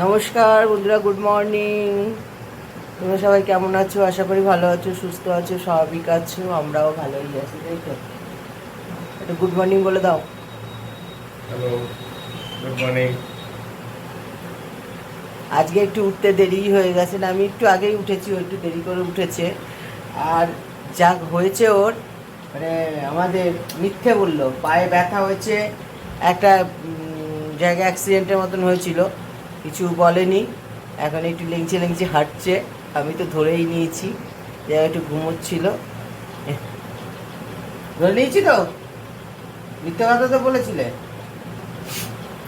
নমস্কার বন্ধুরা good morning তোমরা সবাই কেমন আছো? আশা করি ভালো আছো সুস্থ আছো স্বাভাবিক আছো আমরাও ভালোই আছি তাই তো? একটু গুড মর্নিং বলে দাও। হ্যালো গুড মর্নিং আজকে একটু উঠতে দেরি হয়ে গেছে না আমি একটু আগেই উঠেছি ও একটু দেরি করে উঠেছে। আর যা হয়েছে ওর মানে আমাদের মিথ্যে বলল পায়ে ব্যথা হয়েছে একটা জায়গায় অ্যাক্সিডেন্টের মতন হয়েছিল। কিছু বলেনি। এখন একটু লেংচে লেংচে হাঁটছে। আমি তো ধরেই নিয়েছি যে একটু ঘুমোচ্ছিল। ধরে নিয়েছি তো? মিথ্যে কথা তো বলেছিলে।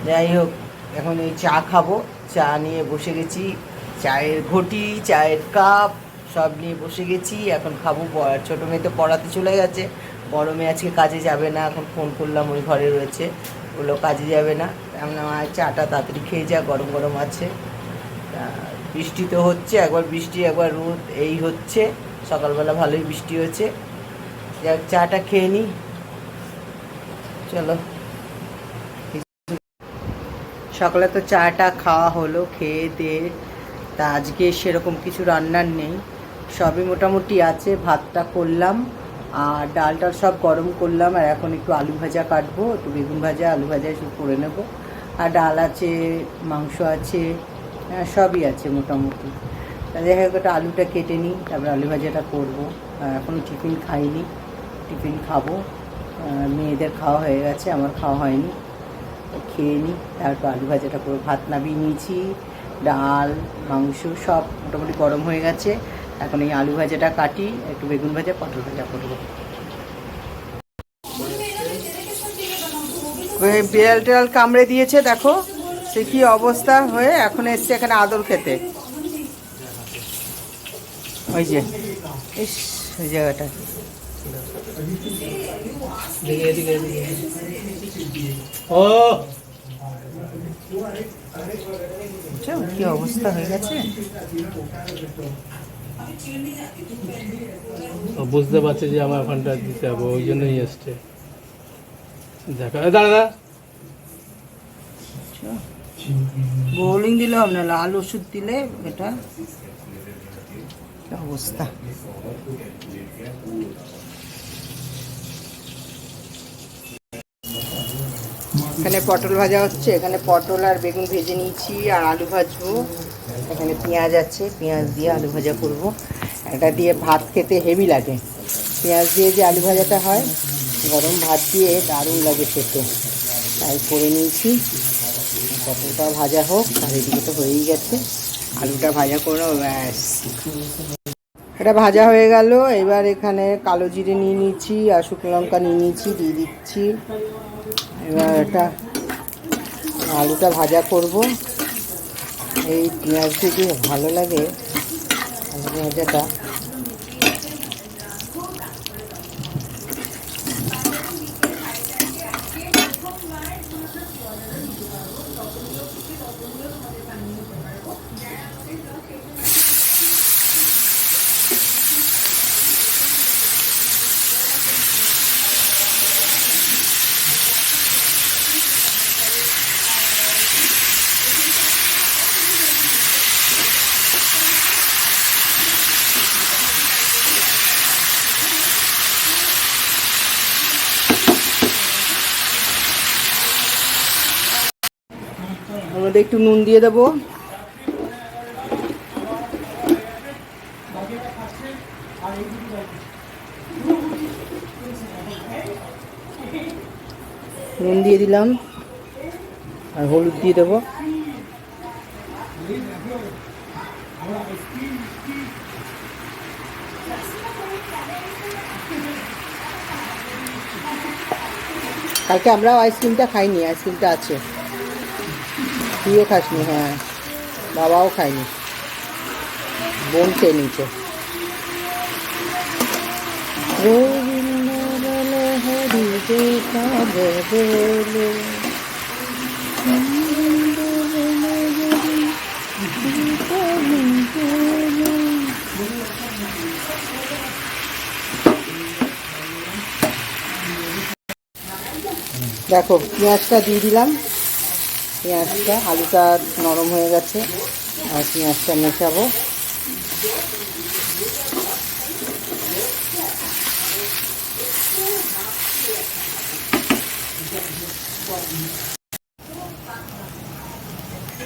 যাই হোক, এখন এই চা খাব। চা নিয়ে বসে গেছি। চায়ের ঘটি, চায়ের কাপ, সব নিয়ে বসে গেছি। এখন খাব ছোট মেয়ে তো পড়াতে চলে গেছে। বড় মেয়ে আজকে কাজে যাবে না। এখন ফোন করলাম ওই ঘরে রয়েছে। ওগুলো কাজে যাবে না। এমন আমার চাটা তাড়াতাড়ি খেয়ে যা, গরম গরম আছে। বৃষ্টি তো হচ্ছে, একবার বৃষ্টি, একবার রোদ, এই হচ্ছে। সকালবেলা ভালোই বৃষ্টি হচ্ছে যাক, চাটা খেয়ে নিই চলো। সকালে তো চাটা খাওয়া হলো, খেয়ে দিয়ে। তা আজকে সেরকম কিছু রান্নার নেই। সবই মোটামুটি আছে, ভাতটা করলাম, আর ডালটা সব গরম করলাম, আর এখন একটু আলু ভাজা কাটবো, একটু বেগুন ভাজা, আলু ভাজা এসব করে নেব। আর ডাল আছে মাংস আছে হ্যাঁ, সবই আছে মোটামুটি। দেখা একটা আলুটা কেটে নিই তারপর আলু ভাজাটা করব। এখন টিফিন খাইনি টিফিন খাব। মেয়েদের খাওয়া হয়ে গেছে আমার খাওয়া হয়নি। খেয়ে নিই তারপর আলু ভাজাটা করে ভাত নামিয়ে নিয়েছি ডাল মাংস সব মোটামুটি গরম হয়ে গেছে। এখন এই আলু ভাজাটা কাটি একটু বেগুন ভাজা পটল ভাজা করব। বিড়াল টিড়াল কামড়ে দিয়েছে দেখো। সে কি অবস্থা হয়ে এখন এসছে এখানে আদর খেতে। ওই যে ইস ওই জায়গাটা। ও! কি অবস্থা হয়ে গেছে? বুঝতে পারছে যে আমার ওখানটা দিতে হবে ওই জন্যই এসছে। দেখা এ বোলিং দিলেও না, লাল ওষুধ দিলে এটা অবস্থা। এখানে পটল ভাজা হচ্ছে, এখানে পটল আর বেগুন ভেজে নিয়েছি আর আলু ভাজবো। এখানে পেঁয়াজ আছে, পেঁয়াজ দিয়ে আলু ভাজা করব। এটা দিয়ে ভাত খেতে হেভি লাগে। পেঁয়াজ দিয়ে যে আলু ভাজাটা হয়, গরম ভাত দিয়ে দারুণ লাগে খেতে। তাই করে নিয়েছি। পটলটা ভাজা হোক, আর এদিকে তো হয়েই গেছে। আলুটা ভাজা করে, ব্যাস। এটা ভাজা হয়ে গেল। এবার এখানে কালো জিরে নিয়ে নিচ্ছি আর শুকনো লঙ্কা নিয়ে নিচ্ছি দিয়ে দিচ্ছি। এবার এটা আলুটা ভাজা করব। এই পেঁয়াজ দিয়ে ভালো লাগে, আলু ভাজাটা। ওর মধ্যে একটু নুন দিয়ে দেবো। নুন দিয়ে দিলাম। আর হলুদ দিয়ে দেবো। কালকে আমরাও আইসক্রিমটা খাইনি আইসক্রিমটা আছে। তুইও খাসনি হ্যাঁ। বাবাও খায়নি। বোন খেয়ে বলে। দেখো পেঁয়াজটা দিয়ে দিলাম। পেঁয়াজটা, আলুটা নরম হয়ে গেছে। আর পেঁয়াজটা মেশাবো।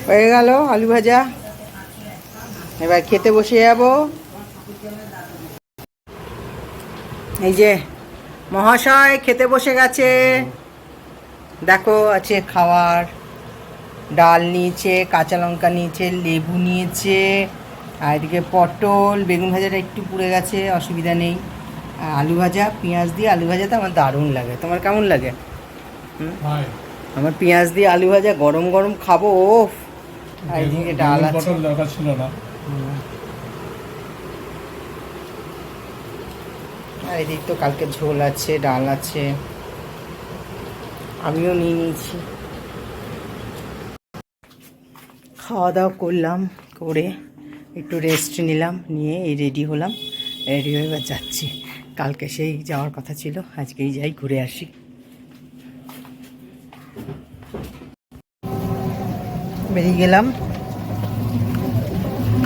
হয়ে গেল আলু ভাজা। এবার খেতে বসে যাব। এই যে মহাশয় খেতে বসে গেছে। দেখো আছে খাওয়ার। ডাল নিয়েছে কাঁচা লঙ্কা নিয়েছে লেবু নিয়েছে আর এদিকে পটল বেগুন ভাজাটা একটু পুড়ে গেছে অসুবিধা নেই। আলু ভাজা পেঁয়াজ দিয়ে আলু ভাজাটা আমার দারুণ লাগে। তোমার কেমন লাগে? আমার পেঁয়াজ দিয়ে আলু ভাজা গরম গরম খাব ও আর এদিকে ডাল আছে। ছিল না। আর এদিকে তো কালকে ঝোল আছে ডাল আছে। আমিও নিয়ে নিয়েছি। খাওয়া দাওয়া করলাম, করে একটু রেস্ট নিলাম, নিয়ে এই রেডি হলাম। রেডি হয়ে এবার যাচ্ছি। কালকে সেই যাওয়ার কথা ছিল, আজকেই যাই, ঘুরে আসি। বেরিয়ে গেলাম।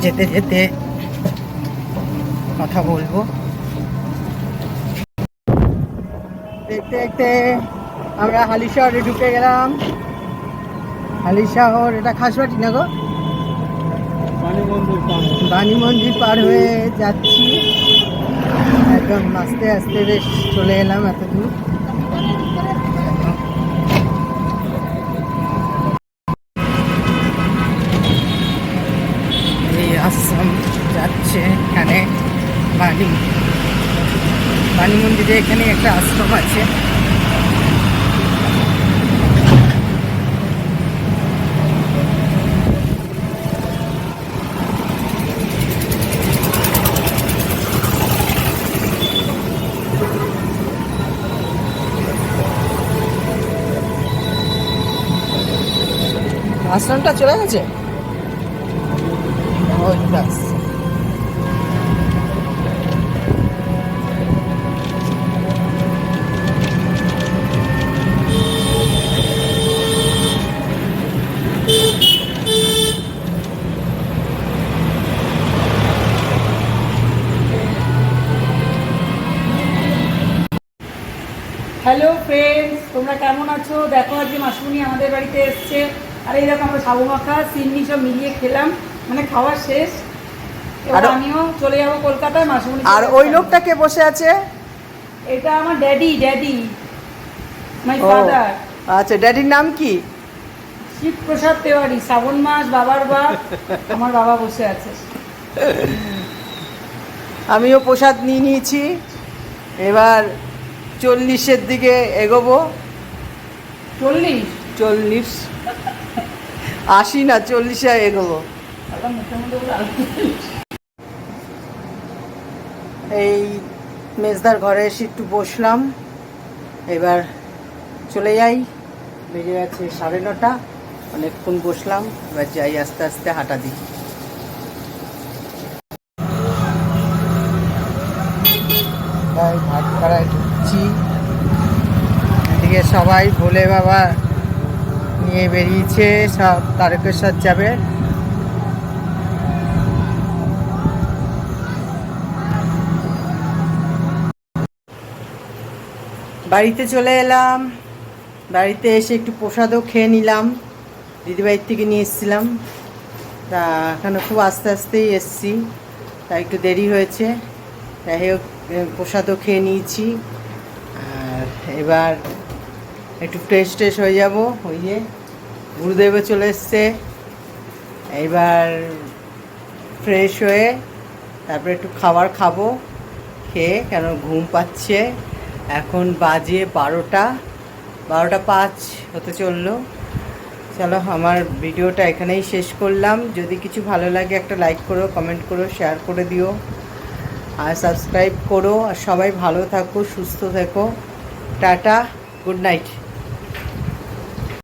যেতে যেতে কথা বলব। দেখতে দেখতে আমরা হালি শহরে ঢুকে গেলাম। হালি শহর এটা খাসবাটি না গো? বাণী মন্দির পার হয়ে যাচ্ছি। একদম আস্তে আস্তে বেশ চলে এলাম এত দূর এই আশ্রম যাচ্ছে এখানে বাণী। বাণী মন্দিরে এখানে একটা আশ্রম আছে। আশ্রমটা চলে গেছে? হ্যালো ফ্রেন্ডস তোমরা কেমন আছো? দেখো আজকে মাসুমনি আমাদের বাড়িতে এসছে। আর এই দেখো আমরা সাবু মাখা সিন্নি সব মিলিয়ে খেলাম। মানে খাওয়া শেষ। এবার আর- আমিও চলে যাব কলকাতায় মাসুমনি আর ওই লোকটা কে বসে আছে? এটা আমার ড্যাডি ড্যাডি। মাই ফাদার আচ্ছা ড্যাডির নাম কি? শিবপ্রসাদ তেওয়ারি শ্রাবণ মাস বাবার বাপ। আমার বাবা বসে আছে। আমিও প্রসাদ নিয়ে নিয়েছি। এবার চল্লিশের দিকে এগোবো। চল্লিশ? চল্লিশ। আশি না চল্লিশে এগোবো। এই মেজদার ঘরে এসে একটু বসলাম। এবার চলে যাই। বেজে গেছে সাড়ে নটা। অনেকক্ষণ বসলাম। এবার যাই আস্তে আস্তে হাঁটা দিই করায় ঢুকছি। এদিকে সবাই ভোলে বাবা নিয়ে বেরিয়েছে, সব তারকেশ্বর যাবে। বাড়িতে চলে এলাম। বাড়িতে এসে একটু প্রসাদও খেয়ে নিলাম। দিদিবাড়ির থেকে নিয়ে এসেছিলাম। তা এখানে খুব আস্তে আস্তেই এসছি, তা একটু দেরি হয়েছে। যাই হোক, প্রসাদও খেয়ে নিয়েছি। আর এবার একটু ফ্রেশ ট্রেশ হয়ে যাব, ওই যে গুরুদেবও চলে এসছে। এইবার ফ্রেশ হয়ে তারপরে একটু খাবার খাব, খেয়ে কেন ঘুম পাচ্ছে। এখন বাজে বারোটা বারোটা পাঁচ হতে চলল। চলো, আমার ভিডিওটা এখানেই শেষ করলাম। যদি কিছু ভালো লাগে একটা লাইক করো কমেন্ট করো শেয়ার করে দিও। আর সাবস্ক্রাইব করো। আর সবাই ভালো থাকো, সুস্থ থেকো। Tata good night